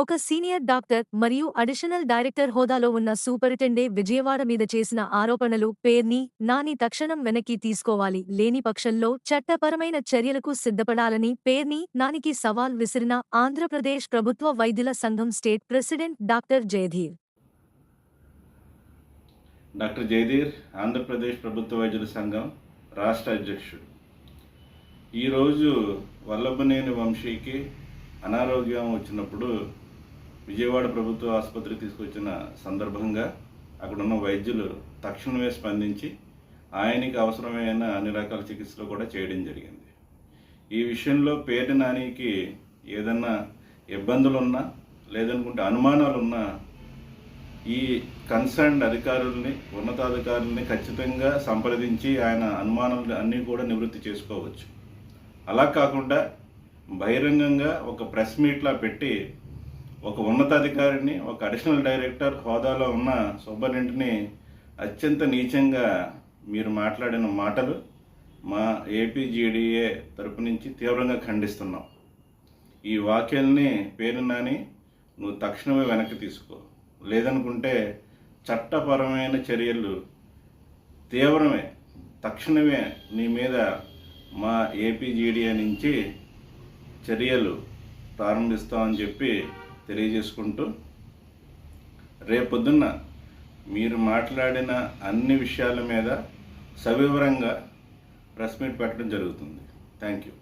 ఒక senior doctor మరియు additional director హోదాలో ఉన్న సూపరింటెండే విజయవాడ మీద చేసిన ఆరోపణలు పేర్ని నాని తక్షణం వెనక్కి తీసుకోవాలి లేని పక్షంలో చట్టపరమైన చర్యలకు సిద్ధపడాలని పేర్ని నానికి సవాల్ విసిరిన ఆంధ్రప్రదేశ్ ప్రభుత్వ వైద్యుల సంఘం state president doctor Jayadheer. Doctor Jayadheer Andhra Pradesh ప్రభుత్వ వైద్యుల సంఘం రాష్ట్ర అధ్యక్షుడు. ఈరోజు వల్లభనేని వంశీకి అనారోగ్యం వచ్చినప్పుడు విజయవాడ ప్రభుత్వ ఆసుపత్రికి తీసుకొచ్చిన సందర్భంగా అక్కడున్న వైద్యులు తక్షణమే స్పందించి ఆయనకి అవసరమైన అన్ని రకాల చికిత్సలు కూడా చేయడం జరిగింది. ఈ విషయంలో పేద నానికి ఏదన్నా ఇబ్బందులున్నా లేదనుకుంటే అనుమానాలు ఉన్నా ఈ కన్సర్న్డ్ అధికారుల్ని ఉన్నతాధికారుల్ని ఖచ్చితంగా సంప్రదించి ఆయన అనుమానాలు అన్నీ కూడా నివృత్తి చేసుకోవచ్చు. అలా కాకుండా బహిరంగంగా ఒక ప్రెస్ మీట్లా పెట్టి ఒక ఉన్నతాధికారిని ఒక అడిషనల్ డైరెక్టర్ హోదాలో ఉన్న సూపరింటెండెంట్ని అత్యంత నీచంగా మీరు మాట్లాడిన మాటలు మా ఏపీజీడీఏ తరపు నుంచి తీవ్రంగా ఖండిస్తున్నాం. ఈ వాక్యాల్ని పేరు నాని నువ్వు తక్షణమే వెనక్కి తీసుకో. లేదనుకుంటే చట్టపరమైన చర్యలు తీవ్రమే. తక్షణమే నీ మీద మా ఏపీజీడీఏ నుంచి చర్యలు ప్రారంభిస్తామని చెప్పి తెలియజేసుకుంటూ రేపొద్దున్న మీరు మాట్లాడిన అన్ని విషయాల మీద సవివరంగా ప్రెస్ మీట్ పెట్టడం జరుగుతుంది. Thank you